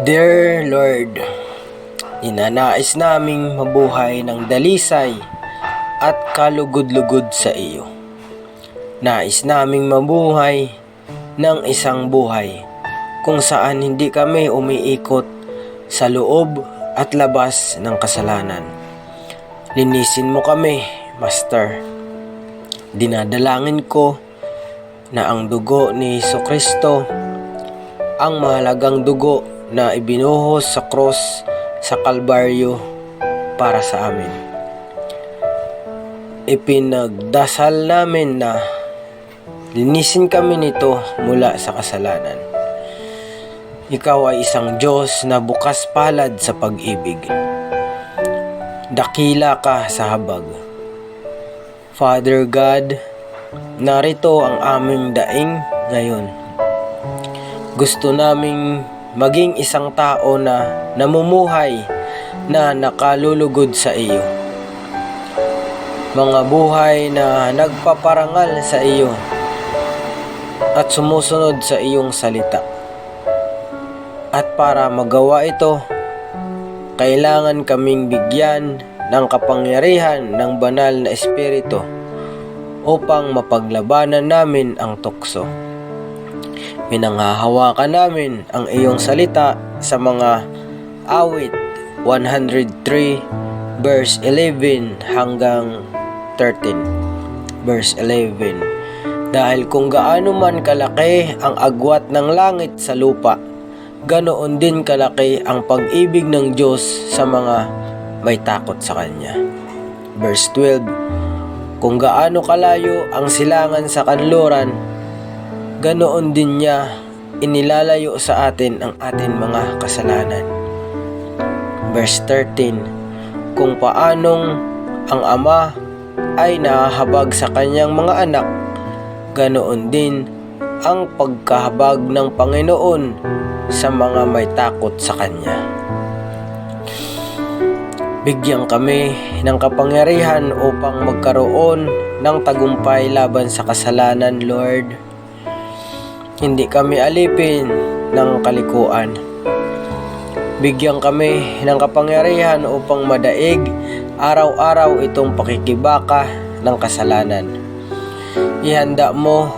Dear Lord, Ninanais naming mabuhay ng dalisay at kalugod-lugod sa iyo. Nais naming mabuhay ng isang buhay kung saan hindi kami umiikot sa loob at labas ng kasalanan. Linisin mo kami, Master. Dinadalangin ko na ang dugo ni Kristo, ang mahalagang dugo na ibinuhos sa cross sa Kalbaryo para sa amin. Ipinagdasal namin na linisin kami nito mula sa kasalanan. Ikaw ay isang Diyos na bukas palad sa pag-ibig. Dakila ka sa habag. Father God, narito ang aming daing ngayon. Gusto naming maging isang tao na namumuhay na nakalulugod sa iyo. Mga buhay na nagpaparangal sa iyo at sumusunod sa iyong salita. At para magawa ito, kailangan kaming bigyan ng kapangyarihan ng banal na espiritu upang mapaglabanan namin ang tukso. Pinanghahawakan namin ang iyong salita sa mga awit. 103 verse 11 hanggang 13 verse 11 dahil kung gaano man kalaki ang agwat ng langit sa lupa ganoon din kalaki ang pag-ibig ng Diyos sa mga may takot sa Kanya. Verse 12 kung gaano kalayo ang silangan sa kanluran ganoon din niya inilalayo sa atin ang atin mga kasalanan. Verse 13 Kung paanong ang Ama ay nahahabag sa kanyang mga anak, ganoon din ang pagkahabag ng Panginoon sa mga may takot sa Kanya. Bigyan kami ng kapangyarihan upang magkaroon ng tagumpay laban sa kasalanan, Lord. Hindi kami alipin ng kalikuan. Bigyan kami ng kapangyarihan upang madaig araw-araw itong pakikibaka ng kasalanan. Ihanda mo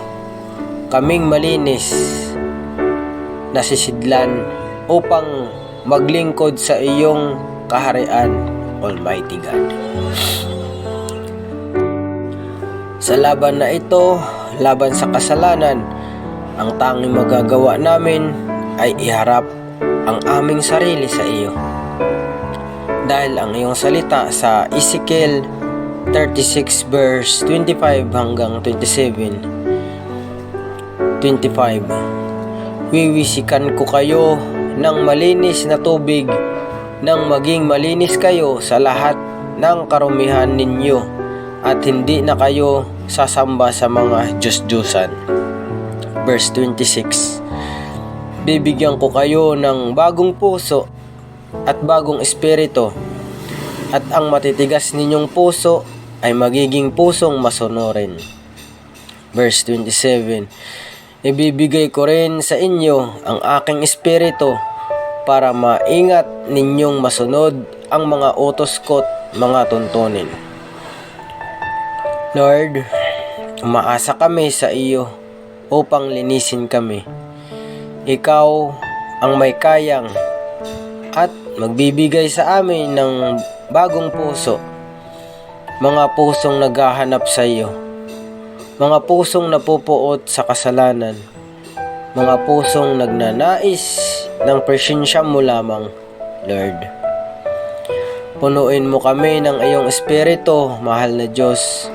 kaming malinis nasisidlan upang maglingkod sa iyong kaharian, Almighty God. Sa laban na ito, laban sa kasalanan, ang tanging magagawa namin ay iharap ang aming sarili sa iyo. Dahil ang iyong salita sa Ezekiel 36 verse 25 hanggang 27 25 Wiwisikan ko kayo ng malinis na tubig nang maging malinis kayo sa lahat ng karumihan ninyo at hindi na kayo sasamba sa mga Diyos-Diyosan. Verse 26 Bibigyan ko kayo ng bagong puso at bagong espiritu at ang matitigas ninyong puso ay magiging pusong masunurin. Verse 27 Ibibigay ko rin sa inyo ang aking espiritu para maingat ninyong masunod ang mga utos ko't mga tuntunin. Lord, umaasa kami sa iyo upang linisin kami. Ikaw ang may kayang at magbibigay sa amin ng bagong puso. Mga pusong naghahanap sa iyo. Mga pusong napupuot sa kasalanan. Mga pusong nagnanais ng presensya mo lamang, Lord. Punuin mo kami ng iyong espiritu, mahal na Diyos.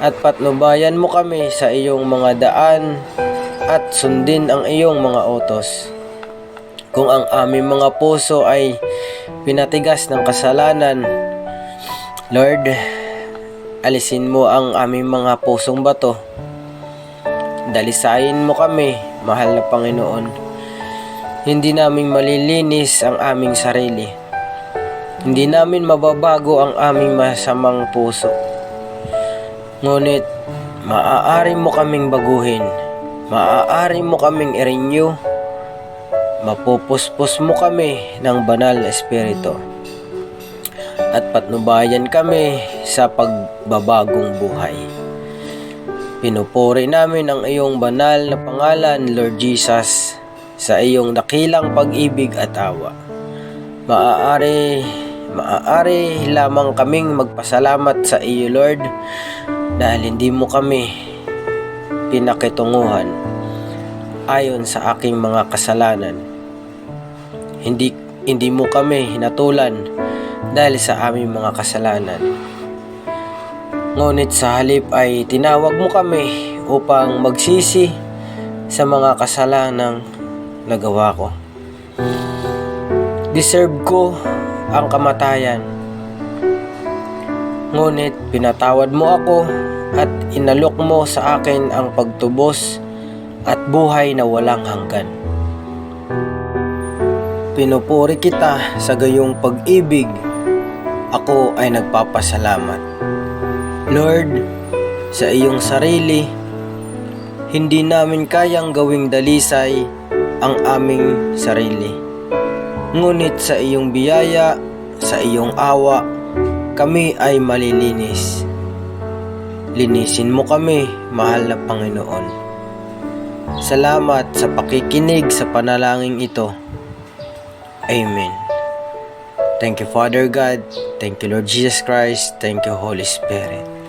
At patnubayan mo kami sa iyong mga daan at sundin ang iyong mga utos. Kung ang aming mga puso ay pinatigas ng kasalanan, Lord, alisin mo ang aming mga pusong bato. Dalisayin mo kami, mahal na Panginoon. Hindi namin malilinis ang aming sarili. Hindi namin mababago ang aming masamang puso. Ngunit, maaari mo kaming baguhin. Maaari mo kaming i-renew mapupuspos mo kami ng banal na espiritu at patnubayan kami sa pagbabagong buhay. Pinupuri namin ang iyong banal na pangalan, Lord Jesus, sa iyong dakilang pag-ibig at awa. Maaari, maaari lamang kaming magpasalamat sa iyo, Lord, dahil hindi mo kami pinakitunguhan ayon sa aking mga kasalanan. Hindi hindi mo kami hinatulan dahil sa aming mga kasalanan. Ngunit sa halip ay tinawag mo kami upang magsisi sa mga kasalanang nagawa ko. Deserve ko ang kamatayan. Ngunit pinatawad mo ako at inalok mo sa akin ang pagtubos at buhay na walang hanggan. Pinupuri kita sa gayong pag-ibig. Ako ay nagpapasalamat. Lord, sa iyong sarili, hindi namin kayang gawing dalisay ang aming sarili. Ngunit sa iyong biyaya, sa iyong awa, kami ay malilinis. Linisin mo kami, mahal na Panginoon. Salamat sa pakikinig sa panalangin ito. Amen. Thank you, Father God. Thank you, Lord Jesus Christ. Thank you, Holy Spirit.